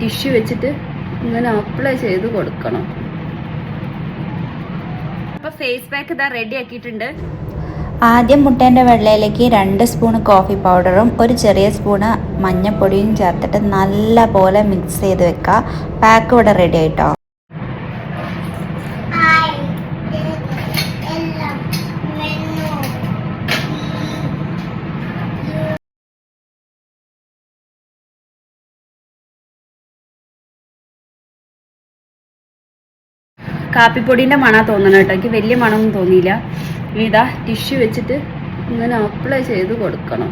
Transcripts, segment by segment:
Tissue വെച്ചിട്ട് ഇങ്ങനെ apply ചെയ്ത് കൊടുക്കണം. അപ്പൊ ഫേസ് പാക്ക് ഇതാ റെഡി ആക്കിയിട്ടുണ്ട്. ആദ്യം മുട്ടേന്റെ വെള്ളയിലേക്ക് രണ്ട് സ്പൂൺ കോഫി പൗഡറും ഒരു ചെറിയ സ്പൂണ് മഞ്ഞപ്പൊടിയും ചേർത്തിട്ട് നല്ല പോലെ മിക്സ് ചെയ്ത് വെക്കുക പാക്ക് ഇവിടെ റെഡി ആയിട്ടോ? കാപ്പിപ്പൊടിന്റെ മണ തോന്നണം കേട്ടോ. എനിക്ക് വലിയ മണമൊന്നും തോന്നിയില്ല. ഇതാ ടിഷ്യൂ വെച്ചിട്ട് ഇങ്ങനെ അപ്ലൈ ചെയ്ത് കൊടുക്കണം.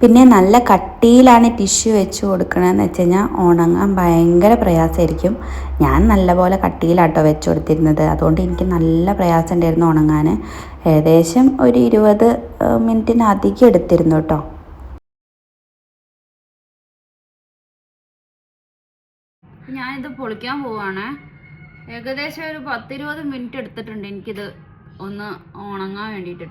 പിന്നെ നല്ല കട്ടിയിലാണ് ടിഷ്യൂ വെച്ച് കൊടുക്കണമെന്ന് വെച്ച് കഴിഞ്ഞാൽ ഉണങ്ങാൻ ഭയങ്കര പ്രയാസമായിരിക്കും. ഞാൻ നല്ലപോലെ കട്ടിയിലാട്ടോ വെച്ച് കൊടുത്തിരുന്നത്. അതുകൊണ്ട് എനിക്ക് നല്ല പ്രയാസം ഉണ്ടായിരുന്നു ഉണങ്ങാൻ ഏകദേശം ഒരു ഇരുപത് മിനിറ്റിനധികം എടുത്തിരുന്നു കേട്ടോ. ഞാനിത് പൊളിക്കാൻ പോവാണ്. ഏകദേശം ഒരു പത്തിരുപത് മിനിറ്റ് എടുത്തിട്ടുണ്ട് എനിക്കിത് ഒന്ന് ഉണങ്ങാൻ വേണ്ടിയിട്ട്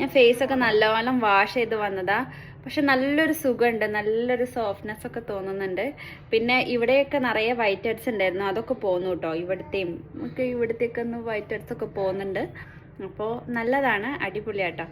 ഞാൻ ഫേസ് ഒക്കെ നല്ലവണ്ണം വാഷ് ചെയ്ത് വന്നതാ. പക്ഷെ നല്ലൊരു സുഖമുണ്ട് നല്ലൊരു സോഫ്റ്റ്നെസ് ഒക്കെ തോന്നുന്നുണ്ട്. പിന്നെ ഇവിടെയൊക്കെ നിറയെ വൈറ്റ് ഹെഡ്സ് ഉണ്ടായിരുന്നു അതൊക്കെ പോന്നു കേട്ടോ ഇവിടുത്തെയും ഒക്കെ ഇവിടുത്തേക്കൊന്ന് വൈറ്റ് ഹെഡ്സ് ഒക്കെ പോകുന്നുണ്ട് അപ്പോൾ നല്ലതാണ് അടിപൊളിയാട്ടോ.